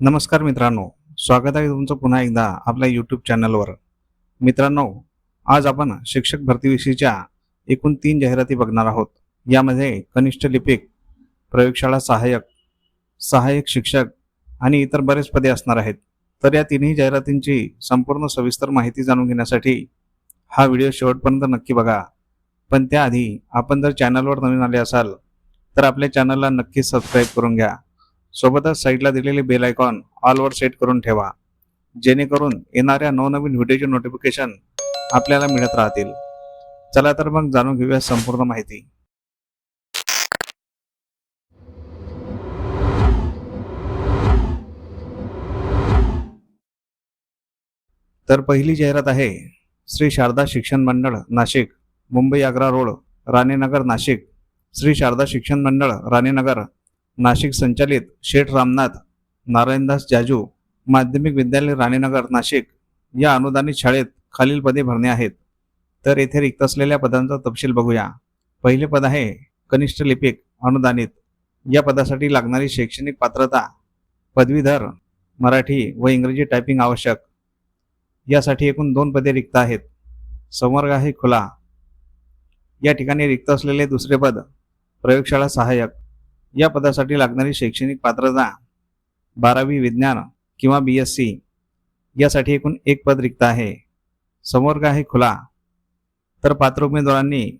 नमस्कार मित्रांनो स्वागत आहे तुमचं पुन्हा एकदा आपल्या यूट्यूब चॅनलवर मित्रांनो आज आपण शिक्षक भरतीविषयीच्या एकूण तीन जाहिराती बघणार आहोत. यामध्ये कनिष्ठ लिपिक प्रयोगशाळा सहाय्यक सहाय्यक शिक्षक आणि इतर बरेच पदे असणार आहेत. तर या तिन्ही जाहिरातींची संपूर्ण सविस्तर माहिती जाणून घेण्यासाठी हा व्हिडिओ शेवटपर्यंत नक्की बघा. पण त्याआधी आपण जर चॅनलवर नवीन आले असाल तर आपल्या चॅनलला नक्की सबस्क्राईब करून घ्या. सोबतच साईडला दिलेले बेल आयकॉन ऑलवर सेट करून ठेवा. जेणेकरून येणाऱ्या नवनवीन व्हिडिओचे नोटिफिकेशन आपल्याला मिळत राहतील. चला तर मग जाणून घेऊया संपूर्ण माहिती. तर पहिली जाहिरात आहे श्री शारदा शिक्षण मंडळ नाशिक. मुंबई आग्रा रोड राणेनगर नाशिक. श्री शारदा शिक्षण मंडळ राणेनगर. नाशिक संचालित शेठ रामनाथ नारायणदास जाजू माध्यमिक विद्यालय राणेनगर नाशिक या अनुदानित शाळेत खालील पदे भरणे आहेत. तर येथे रिक्त असलेल्या पदांचा तपशील बघूया. पहिले पद आहे कनिष्ठ लिपिक अनुदानित. या पदासाठी लागणारी शैक्षणिक पात्रता पदवीधर मराठी व इंग्रजी टायपिंग आवश्यक. यासाठी एकूण दोन पदे रिक्त आहेत. संवर्ग आहे खुला. या ठिकाणी रिक्त असलेले दुसरे पद प्रयोगशाळा सहाय्यक. या पदासाठी लागणारी शैक्षणिक पात्रता बारावी विज्ञान किंवा बी एस सी यासाठी एकूण एक पद रिक्त आहे. संवर्ग आहे खुला? तर पात्र उमेदवारांनी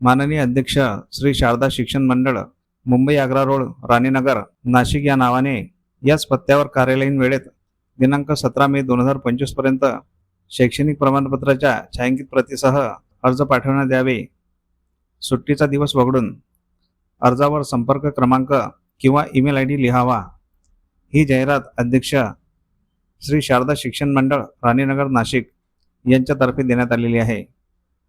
माननीय अध्यक्ष श्री शारदा शिक्षण मंडळ मुंबई आग्रा रोड राणीनगर नाशिक या नावाने याच पत्त्यावर कार्यालयीन वेळेत दिनांक सतरा मे दोन हजार पंचवीसपर्यंत शैक्षणिक प्रमाणपत्राच्या छायांकित प्रतीसह अर्ज पाठवण्यात द्यावे सुट्टीचा दिवस वगळून अर्जावर संपर्क क्रमांक किंवा ईमेल आय डी लिहावा. ही जाहिरात अध्यक्ष श्री शारदा शिक्षण मंडळ राणीनगर नाशिक यांच्यातर्फे देण्यात आलेली आहे.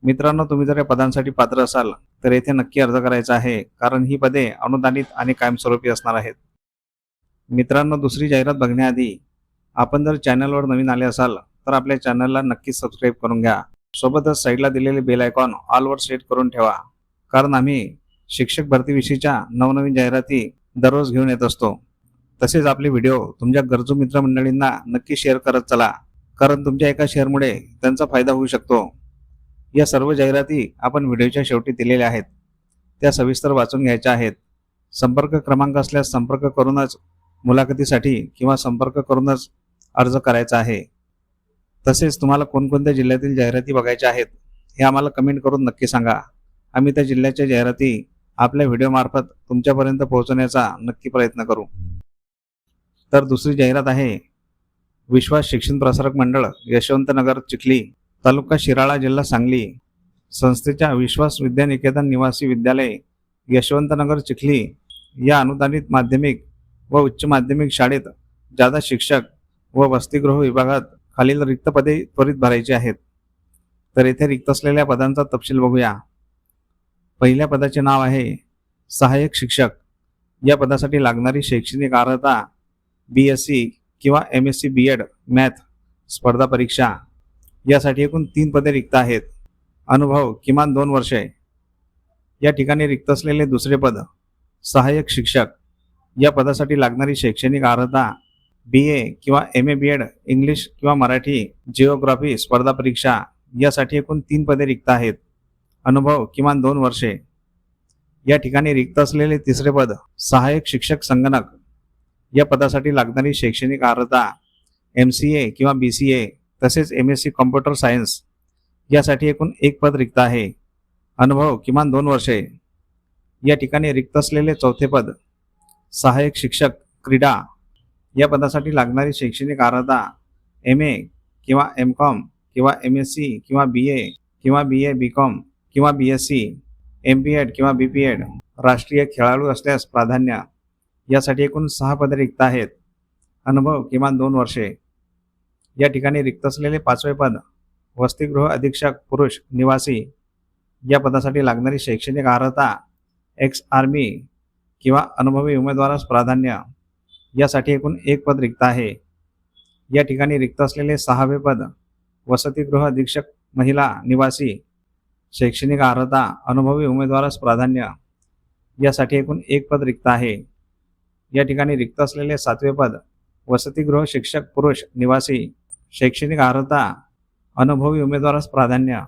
मित्रांनो तुम्ही जर या पदांसाठी पात्र असाल तर येथे नक्की अर्ज करायचा आहे कारण ही पदे अनुदानित आणि कायमस्वरूपी असणार आहेत. मित्रांनो दुसरी जाहिरात बघण्याआधी आपण जर चॅनलवर नवीन आले असाल तर आपल्या चॅनलला नक्की सबस्क्राईब करून घ्या. सोबतच साईडला दिलेले बेल आयकॉन ऑलवर सेट करून ठेवा कारण आम्ही शिक्षक भरतीविषयीच्या नवनवीन जाहिराती दररोज घेऊन येत असतो. तसेच आपले व्हिडिओ तुमच्या गरजू मित्रमंडळींना नक्की शेअर करत चला कारण तुमच्या एका शेअरमुळे त्यांचा फायदा होऊ शकतो. या सर्व जाहिराती आपण व्हिडिओच्या शेवटी दिलेल्या आहेत. त्या सविस्तर वाचून घ्यायच्या आहेत. संपर्क क्रमांक असल्यास संपर्क करूनच मुलाखतीसाठी किंवा संपर्क करूनच अर्ज करायचा आहे. तसेच तुम्हाला कोणकोणत्या जिल्ह्यातील जाहिराती बघायच्या आहेत हे आम्हाला कमेंट करून नक्की सांगा. आम्ही त्या जिल्ह्याच्या जाहिराती आपल्या व्हिडिओमार्फत तुमच्यापर्यंत पोहोचवण्याचा नक्की प्रयत्न करू. तर दुसरी जाहिरात आहे विश्वास शिक्षण प्रसारक मंडळ यशवंतनगर चिखली तालुका शिराळा जिल्हा सांगली संस्थेच्या विश्वास विद्यानिकेतन निवासी विद्यालय यशवंतनगर चिखली या अनुदानित माध्यमिक व उच्च माध्यमिक शाळेत जादा शिक्षक व वसतिगृह विभागात खालील रिक्त पदे त्वरित भरायची आहेत. तर येथे रिक्त असलेल्या पदांचा तपशील बघूया. पहिल्या पदाचे नाव आहे सहाय्यक शिक्षक. या पदासाठी लागणारी शैक्षणिक अर्हता बी एस सी किंवा M S C B Ed math स्पर्धा परीक्षा यासाठी एकूण तीन पदे रिक्त आहेत. अनुभव किमान दोन वर्षे या ठिकाणी रिक्त असलेले दुसरे पद सहाय्यक शिक्षक. या पदासाठी लागणारी शैक्षणिक अर्हता बी ए किंवा M A B Ed English किंवा मराठी जिओग्राफी स्पर्धा परीक्षा यासाठी एकूण तीन पदे रिक्त आहेत. अनुभव किमान दोन वर्षे. या ठिकाणी रिक्त असलेले तिसरे पद सहाय्यक शिक्षक संगणक. या पदासाठी लागणारी शैक्षणिक अर्हता एम सी ए किंवा बी सी ए तसेच M S C computer science यासाठी एकूण एक पद रिक्त आहे. अनुभव किमान दोन वर्षे. या ठिकाणी रिक्त असलेले चौथे पद सहाय्यक शिक्षक क्रीडा. या पदासाठी लागणारी शैक्षणिक अर्हता एम ए किंवा एम कॉम किंवा एम एस सी किंवा बी ए किंवा बी ए बी कॉम किंवा B S C M P Ed किंवा बी पी एड राष्ट्रीय खेळाडू असल्यास प्राधान्य यासाठी एकूण सहा पदे रिक्त आहेत. अनुभव किमान दोन वर्षे. या ठिकाणी रिक्त असलेले पाचवे पद वसतिगृह अधीक्षक पुरुष निवासी या पदासाठी लागणारी शैक्षणिक अर्हता एक्स आर्मी किंवा अनुभवी उमेदवारास प्राधान्य यासाठी एकूण एक पद रिक्त आहे. या ठिकाणी रिक्त असलेले सहावे पद वसतिगृह अधीक्षक महिला निवासी शैक्षणिक अर्हता अनुभवी उमेदवारास प्राधान्य यासाठी एकूण एक पद रिक्त आहे. या ठिकाणी रिक्त असलेले सातवे पद वसतिगृह शिक्षक पुरुष निवासी शैक्षणिक अर्हता अनुभवी उमेदवारास प्राधान्य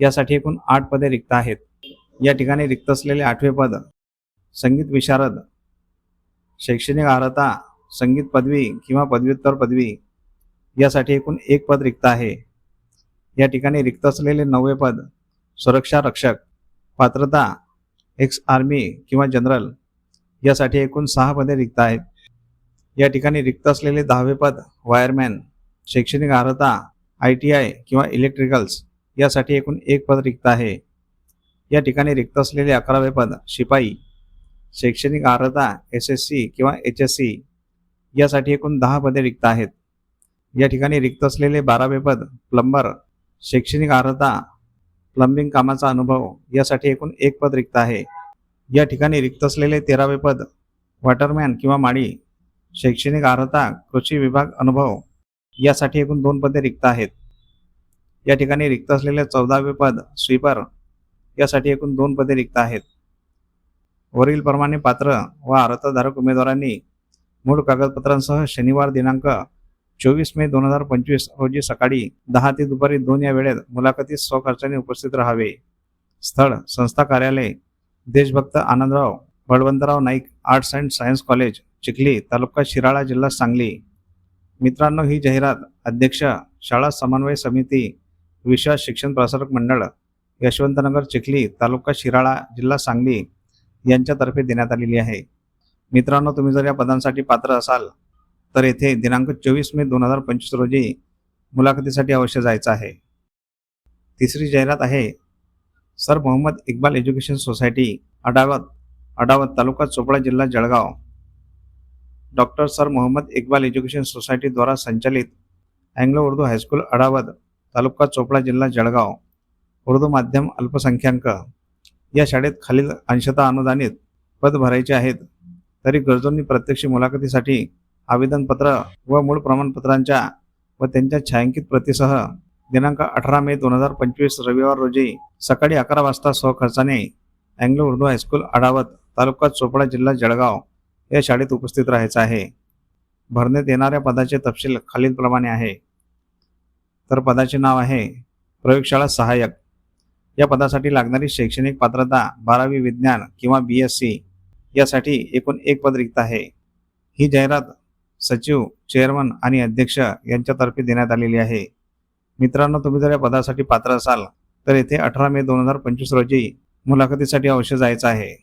यासाठी एकूण आठ पदे रिक्त आहेत. या ठिकाणी रिक्त असलेले आठवे पद संगीत विशारद शैक्षणिक अर्हता संगीत पदवी किंवा पदव्युत्तर पदवी यासाठी एकूण एक पद रिक्त आहे. या ठिकाणी रिक्त असलेले नववे पद सुरक्षा रक्षक पात्रता एक्स आर्मी किंवा जनरल यासाठी एकूण सहा पदे रिक्त आहेत. या ठिकाणी रिक्त असलेले दहावे पद वायरमॅन शैक्षणिक अर्हता आय टी आय किंवा इलेक्ट्रिकल्स यासाठी एकूण एक पद रिक्त आहे. या ठिकाणी रिक्त असलेले अकरावे पद शिपाई शैक्षणिक अर्हता एस एस सी किंवा एच एस सी यासाठी एकूण दहा पदे रिक्त आहेत. या ठिकाणी रिक्त असलेले बारावे पद प्लंबर शैक्षणिक अर्हता प्लंबिंग कामाचा अनुभव यासाठी एकूण एक पद रिक्त आहे. या ठिकाणी रिक्त असलेले तेरावे पद वॉटरमॅन किंवा माळी शैक्षणिक अर्हता कृषी विभाग अनुभव यासाठी एकूण दोन पदे रिक्त आहेत. या ठिकाणी रिक्त असलेले चौदावे पद स्वीपर यासाठी एकूण दोन पदे रिक्त आहेत. वरील प्रमाणे पात्र व अर्हताधारक उमेदवारांनी मूळ कागदपत्रांसह शनिवार दिनांक चोवीस मे दोन हजार पंचवीस रोजी सकाळी दहा ते दुपारी दोन या वेळेत मुलाखतीत स्वखर्चाने उपस्थित राहावे. स्थळ संस्था कार्यालय देशभक्त Anandrao Balwantrao Naik arts and science college Chikhli तालुका शिराळा जिल्हा सांगली. मित्रांनो ही जाहिरात अध्यक्ष शाळा समन्वय समिती विश्वास शिक्षण प्रसारक मंडळ यशवंतनगर चिखली तालुका शिराळा जिल्हा सांगली यांच्यातर्फे देण्यात आलेली आहे. मित्रांनो तुम्ही जर या पदांसाठी पात्र असाल तर येथे दिनांक चोवीस मे दोन हजार पंचवीस रोजी मुलाखतीसाठी अवश्य जायचं आहे. तिसरी जाहिरात आहे sir Mohammad Iqbal education society Adavat Adavat तालुका चोपडा जिल्हा Jalgaon. Doctor sir Mohammad Iqbal education सोसायटीद्वारा संचालित Anglo Urdu high school Adavat तालुका चोपडा जिल्हा जळगाव. उर्दू माध्यम अल्पसंख्याक. या शाळेत खालील अंशतः अनुदानित पद भरायचे आहेत. तरी गरजूंनी प्रत्यक्ष मुलाखतीसाठी आवेदनपत्र व मूळ प्रमाणपत्रांच्या व त्यांच्या छायांकित प्रतीसह दिनांक अठरा मे दोन हजार पंचवीस रविवार रोजी सकाळी अकरा वाजता सहखर्चाने Anglo Urdu high school Adavat तालुका चोपडा जिल्हा जळगाव या शाळेत उपस्थित राहायचं आहे. भरण्यात येणाऱ्या पदाचे तपशील खालीलप्रमाणे आहे. तर पदाचे नाव आहे प्रयोगशाळा सहाय्यक. या पदासाठी लागणारी शैक्षणिक पात्रता बारावी विज्ञान किंवा बी एस सी यासाठी एकूण एक पद रिक्त आहे. ही जाहिरात सचिव चेअरमन आणि अध्यक्ष यांच्यातर्फे देण्यात आलेली आहे. मित्रांनो तुम्ही जर या पदासाठी पात्र असाल तर येथे अठरा मे दोन हजार पंचवीस रोजी मुलाखतीसाठी अवश्य जायचं आहे.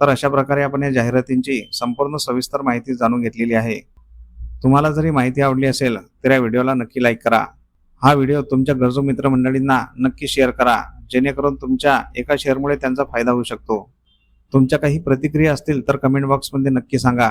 तर अशा प्रकारे आपण या जाहिरातींची संपूर्ण सविस्तर माहिती जाणून घेतलेली आहे. तुम्हाला जरी माहिती आवडली असेल तर या व्हिडिओला नक्की लाईक करा. हा व्हिडिओ तुमच्या गरजू मित्रमंडळींना नक्की शेअर करा जेणेकरून तुमच्या एका शेअरमुळे त्यांचा फायदा होऊ शकतो. तुमच्या काही प्रतिक्रिया असतील तर कमेंट बॉक्समध्ये नक्की सांगा.